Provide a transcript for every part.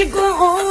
chegou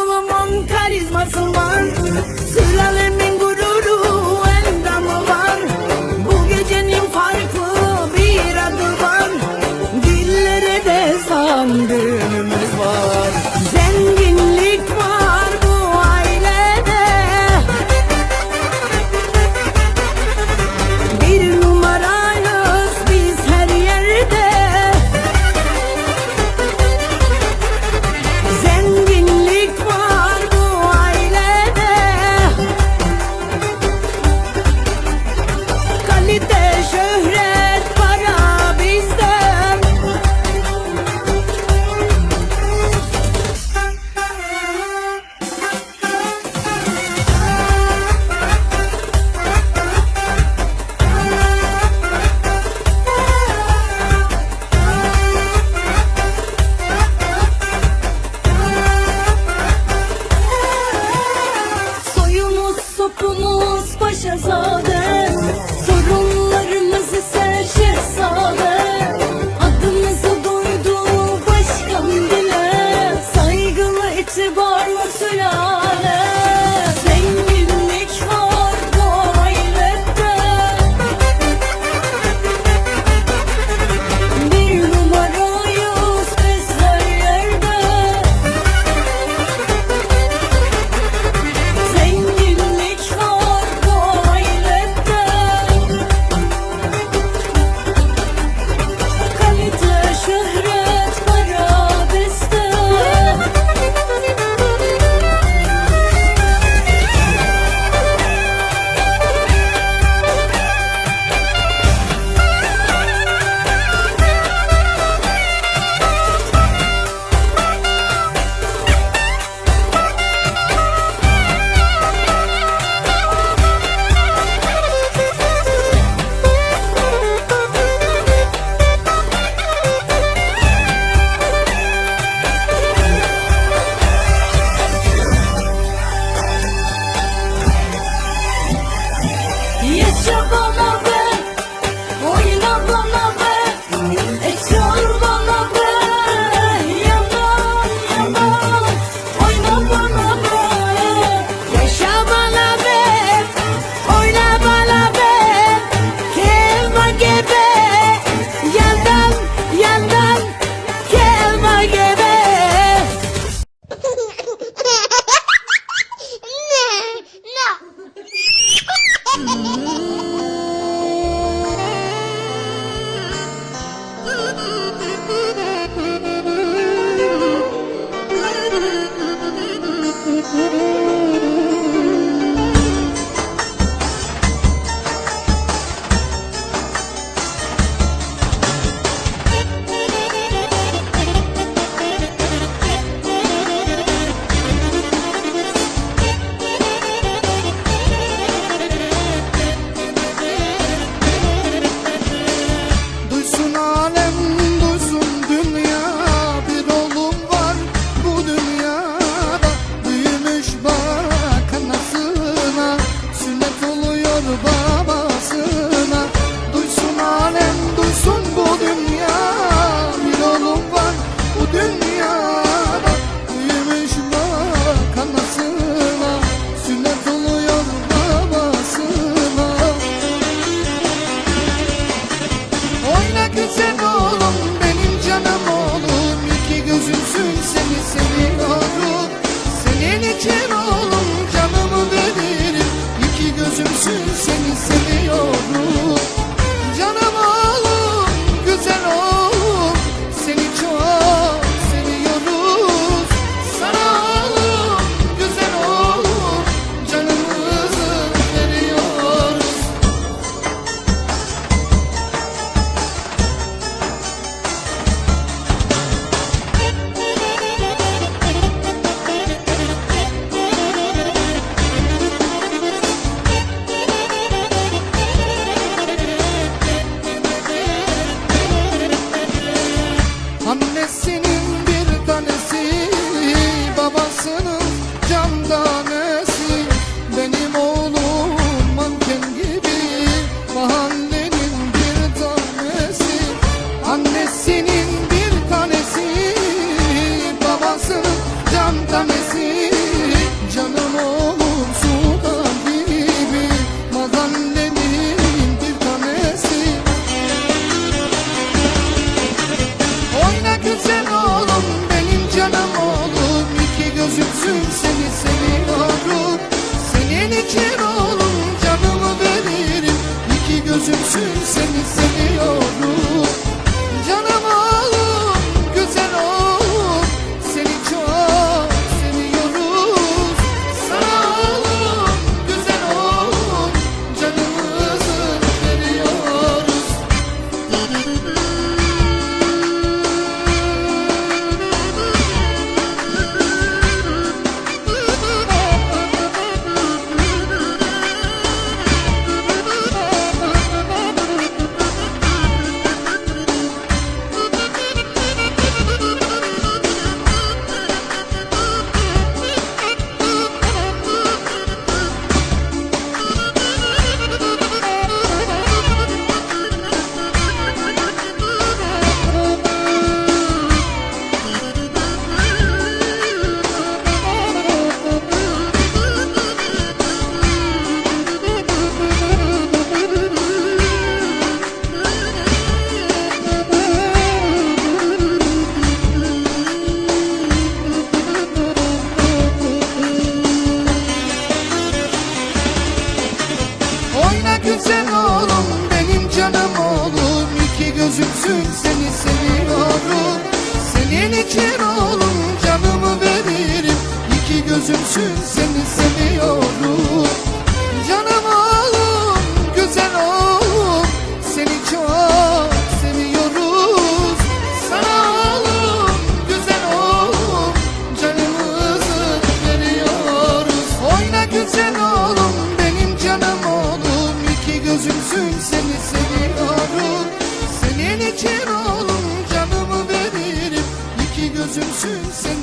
Annenin bir tanesi Babasının can tanesi. Canım olur sultan gibi Mazannemin bir tanesi. Oyna güzel oğlum benim canım oğlum. İki gözümsün seni seviyorum. Senin için İçin oğlum canımı veririm. İki gözümsün seni seviyorum 追寻